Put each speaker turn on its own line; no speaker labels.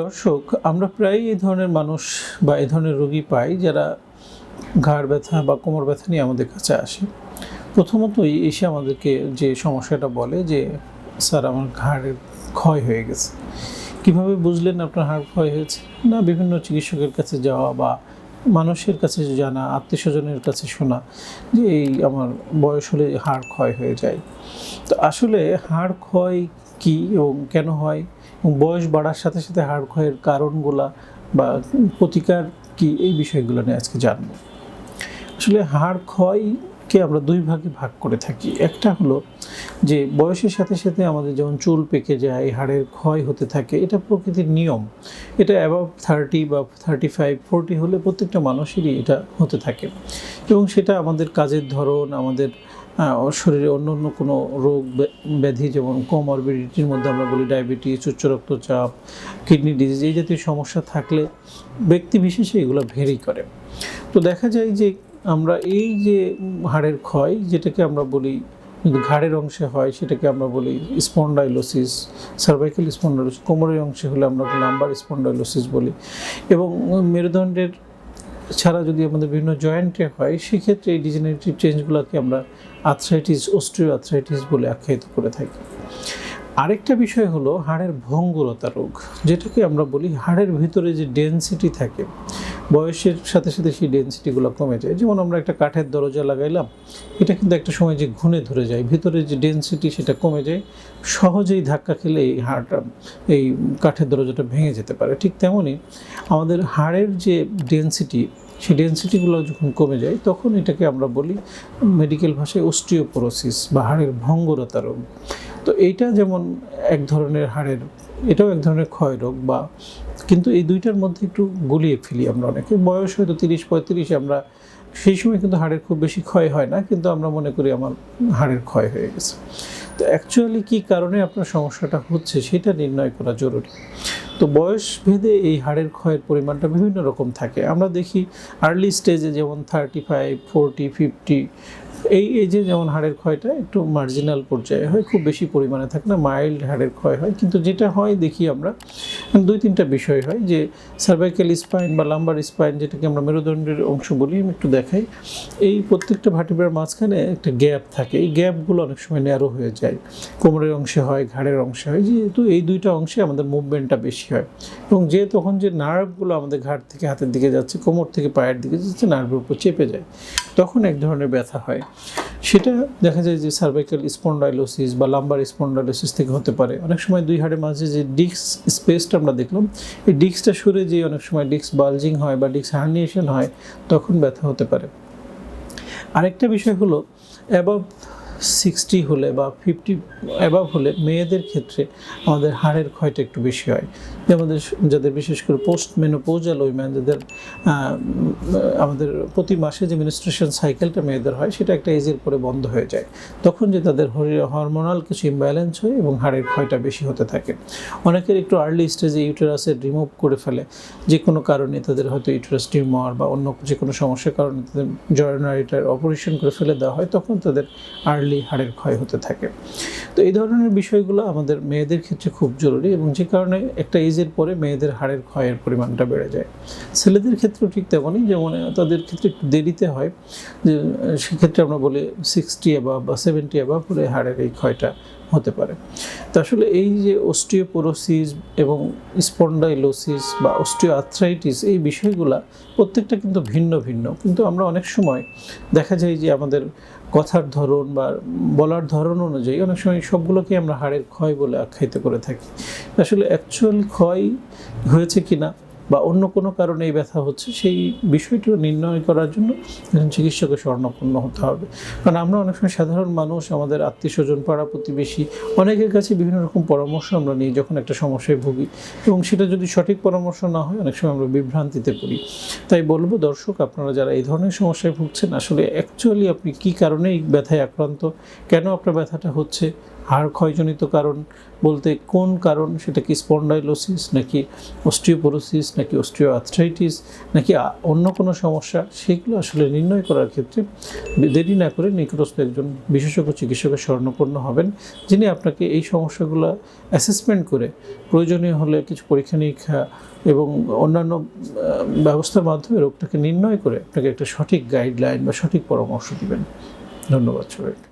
দর্শক, আমরা প্রায়ই এই ধরনের মানুষ বা এই ধরনের রোগী পাই যারা ঘাড় ব্যথা বা কোমর ব্যথা নিয়ে আমাদের কাছে আসে। প্রথমতই এসে আমাদেরকে যে সমস্যাটা বলে যে, স্যার, আমার ঘাড়ের ক্ষয় হয়ে গেছে। কীভাবে বুঝলেন আপনার হাড় ক্ষয় হয়েছে? না, বিভিন্ন চিকিৎসকের কাছে যাওয়া বা মানুষের কাছে জানা আত্মীয় স্বজনের কাছে শোনা যে, এই আমার বয়স হলে হাড় ক্ষয় হয়ে যায়। তো আসলে হাড় ক্ষয় কী এবং কেন হয়? বয়স বাড়ার সাথে সাথে হাড় ক্ষয়ের কারণগুলা বা প্রতিকার কি এই বিষয়গুলো নিয়ে আজকে জানব। আসলে হাড় ক্ষয়কে আমরা দুই ভাগে ভাগ করে থাকি। একটা হলো যে বয়সের সাথে সাথে আমাদের যেমন চুল পেকে যায়, হাড়ের ক্ষয় হতে থাকে, এটা প্রকৃতির নিয়ম। এটা অ্যাবাভ থার্টি বা থার্টি ফাইভ ফোরটি হলে প্রত্যেকটা মানুষেরই এটা হতে থাকে। এবং সেটা আমাদের কাজের ধরন, আমাদের শরীরে অন্য অন্য কোনো রোগ ব্য- ব্যাধি যেমন কোমরবিডিটির মধ্যে আমরা বলি ডায়াবেটিস, উচ্চ রক্তচাপ, কিডনি ডিজিজ এই জাতীয় সমস্যা থাকলে ব্যক্তি বিশেষে এগুলো ভেরি করে। তো দেখা যায় যে আমরা এই যে হাড়ের ক্ষয় যেটাকে আমরা বলি ঘাড়ের অংশে হয়, সেটাকে আমরা বলি স্পন্ডাইলোসিস সার্ভাইকাল স্পন্ডাইলোসিস কোমরের অংশে হলে আমরা লাম্বার স্পন্ডাইলোসিস বলি। এবং মেরুদণ্ডের ছাড়া যদি আমাদের বিভিন্ন জয়েন্টে হয়, সেক্ষেত্রে এই ডিজেনারেটিভ চেঞ্জগুলোকে আমরা আর্থ্রাইটিস অস্ট্রিও আর্থ্রাইটিস বলে আখ্যায়িত করে থাকি। আরেকটা বিষয় হলো হাড়ের ভঙ্গুরতা রোগ। যেটাকে আমরা বলি হাড়ের ভিতরে যে ডেনসিটি থাকে, বয়সের সাথে সাথে সেই ডেনসিটিগুলো কমে যায়। যেমন আমরা একটা কাঠের দরজা লাগাইলাম, এটা কিন্তু একটা সময় যে ঘুণে ধরে যায়, ভিতরে যে ডেনসিটি সেটা কমে যায়, সহজেই ধাক্কা খেলে এই হাড়টা, এই কাঠের দরজাটা ভেঙে যেতে পারে। ঠিক তেমনই আমাদের হাড়ের যে ডেনসিটি সেই ডেন্সিটিগুলো যখন কমে যায়, তখন এটাকে আমরা বলি মেডিকেল ভাষায় অস্টিওপোরোসিস বা হাড়ের ভঙ্গুরতা রোগ। তো এইটা যেমন এক ধরনের হাড়ের, এটাও এক ধরনের ক্ষয় রোগ বা, কিন্তু এই দুইটার মধ্যে একটু গুলিয়ে ফেলি আমরা অনেকে। বয়স হয়তো তিরিশ পঁয়ত্রিশে আমরা সেই সময় কিন্তু হাড়ের খুব বেশি ক্ষয় হয় না, কিন্তু আমরা মনে করি আমার হাড়ের ক্ষয় হয়ে গেছে। তো অ্যাকচুয়ালি কী কারণে আপনার সমস্যাটা হচ্ছে সেটা নির্ণয় করা জরুরি। তো বয়স ভেদে এই হাড়ের ক্ষয়ের পরিমাণটা বিভিন্ন রকম থাকে। আমরা দেখি আর্লি স্টেজে যেমন থার্টি ফাইভ ফোরটি ফিফটি এই এজে যেমন হাড়ের ক্ষয়টা একটু মার্জিনাল পর্যায়ে হয়, খুব বেশি পরিমাণে থাকে না মাইল্ড হাড়ের ক্ষয় হয়। কিন্তু যেটা হয়, দেখি আমরা, দুই তিনটা বিষয় হয়, যে সার্ভাইকাল স্পাইন বা লাম্বার স্পাইন যেটাকে আমরা মেরুদণ্ডের অংশ বলি, আমি একটু দেখাই। এই প্রত্যেকটা ভাটিবার মাঝখানে একটা গ্যাপ থাকে, এই গ্যাপগুলো অনেক সময় ন্যারো হয়ে যায়। কোমরের অংশে হয়, ঘাড়ের অংশে হয়, যেহেতু এই দুইটা অংশে আমাদের মুভমেন্টটা বেশি হয়। এবং যে তখন যে নার্ভগুলো আমাদের ঘাড় থেকে হাতের দিকে যাচ্ছে, কোমর থেকে পায়ের দিকে যাচ্ছে নার্ভের উপর চেপে যায়, তখন এক ধরনের ব্যথা হয়। সেটা দেখা যায় যে সার্ভাইকাল স্পন্ডাইলোসিস বা লাম্বার স্পন্ডাইলোসিস থেকে হতে পারে। অনেক সময় দুই হাড়ের মাঝে যে ডিস্ক স্পেসটা আমরা দেখলাম, এই ডিস্কটা সরে যে অনেক সময় ডিস্ক বালজিং হয় বা ডিস্ক হার্নিয়েশন হয়, তখন ব্যথা হতে পারে। আরেকটা বিষয় হলো অ্যাবাভ সিক্সটি হলে বা ফিফটি অ্যাবাভ হলে মেয়েদের ক্ষেত্রে আমাদের হাড়ের ক্ষয়টা একটু বেশি হয়। যেমন যাদের বিশেষ করে পোস্ট মেনোপোজাল ওইম্যান যাদের আমাদের প্রতি মাসে যে মিনিস্ট্রেশন সাইকেলটা মেয়েদের হয়, সেটা একটা এজের পরে বন্ধ হয়ে যায়। তখন যে তাদের হরমোনাল কিছু ইমব্যালেন্স হয় এবং হাড়ের ক্ষয়টা বেশি হতে থাকে। অনেকের একটু আর্লি স্টেজে ইউটেরাসের রিমুভ করে ফেলে। যে কোনো কারণে তাদের হয়তো ইউটেরাস টিউমার বা অন্য যে কোনো সমস্যার কারণে তাদের জয়নারিটার অপারেশন করে ফেলে দেওয়া হয়, তখন তাদের আর্লি হাড়ের ক্ষয় হতে থাকে। তো এই ধরনের বিষয়গুলো আমাদের মেয়েদের ক্ষেত্রে খুব জরুরি এবং যে কারণে একটা এজের পরে মেয়েদের হাড়ের ক্ষয়ের পরিমাণটা বেড়ে যায়। ছেলেদের ক্ষেত্রেও ঠিক তেমনই, যেমন তাদের ক্ষেত্রে একটু দেরিতে হয়। যে সেক্ষেত্রে আমরা বলি সিক্সটি অ্যাবাভ বা সেভেন্টি অ্যাবাভ হলে হাড়ের এই ক্ষয়টা হতে পারে। তো আসলে এই যে অস্টিওপোরোসিস এবং স্পন্ডাইলোসিস বা অস্টিও আর্থ্রাইটিস এই বিষয়গুলা প্রত্যেকটা কিন্তু ভিন্ন ভিন্ন। কিন্তু আমরা অনেক সময় দেখা যায় যে আমাদের কথার ধরন বা বলার ধরন অনুযায়ী অনেক সময় সবগুলোকে আমরা হাড়ের ক্ষয় বলে আখ্যায়িত করে থাকি। আসলে অ্যাকচুয়াল ক্ষয় হয়েছে কিনা বা অন্য কোনো কারণে এই ব্যথা হচ্ছে, সেই বিষয়টা নির্ণয় করার জন্য একজন চিকিৎসকের স্বর্ণপূর্ণ হতে হবে। কারণ আমরা অনেক সময় সাধারণ মানুষ, আমাদের আত্মীয় স্বজন পাড়া প্রতিবেশী, অনেকের কাছে বিভিন্ন রকম পরামর্শ আমরা নিই যখন একটা সমস্যায় ভুগি। এবং সেটা যদি সঠিক পরামর্শ না হয়, অনেক সময় আমরা বিভ্রান্তিতে পড়ি। তাই বলব, দর্শক, আপনারা যারা এই ধরনের সমস্যায় ভুগছেন, আসলে অ্যাকচুয়ালি আপনি কী কারণে এই ব্যথায় আক্রান্ত? কেন আপনার ব্যথাটা হচ্ছে? হাড় ক্ষয়জনিত কারণ বলতে কোন কারণ? সেটা কি স্পন্ডাইলোসিস নাকি অস্টিওপোরোসিস নাকি অস্টিও আর্থ্রাইটিস নাকি অন্য কোনো সমস্যা? সেগুলো আসলে নির্ণয় করার ক্ষেত্রে দেরি না করে নিকটস্থ একজন বিশেষজ্ঞ চিকিৎসকের শরণাপন্ন হবেন, যিনি আপনাকে এই সমস্যাগুলো অ্যাসেসমেন্ট করে প্রয়োজনীয় হলে কিছু পরীক্ষা নিরীক্ষা এবং অন্যান্য ব্যবস্থার মাধ্যমে রোগটাকে নির্ণয় করে আপনাকে একটা সঠিক গাইডলাইন বা সঠিক পরামর্শ দিবেন। ধন্যবাদ সবাইকে।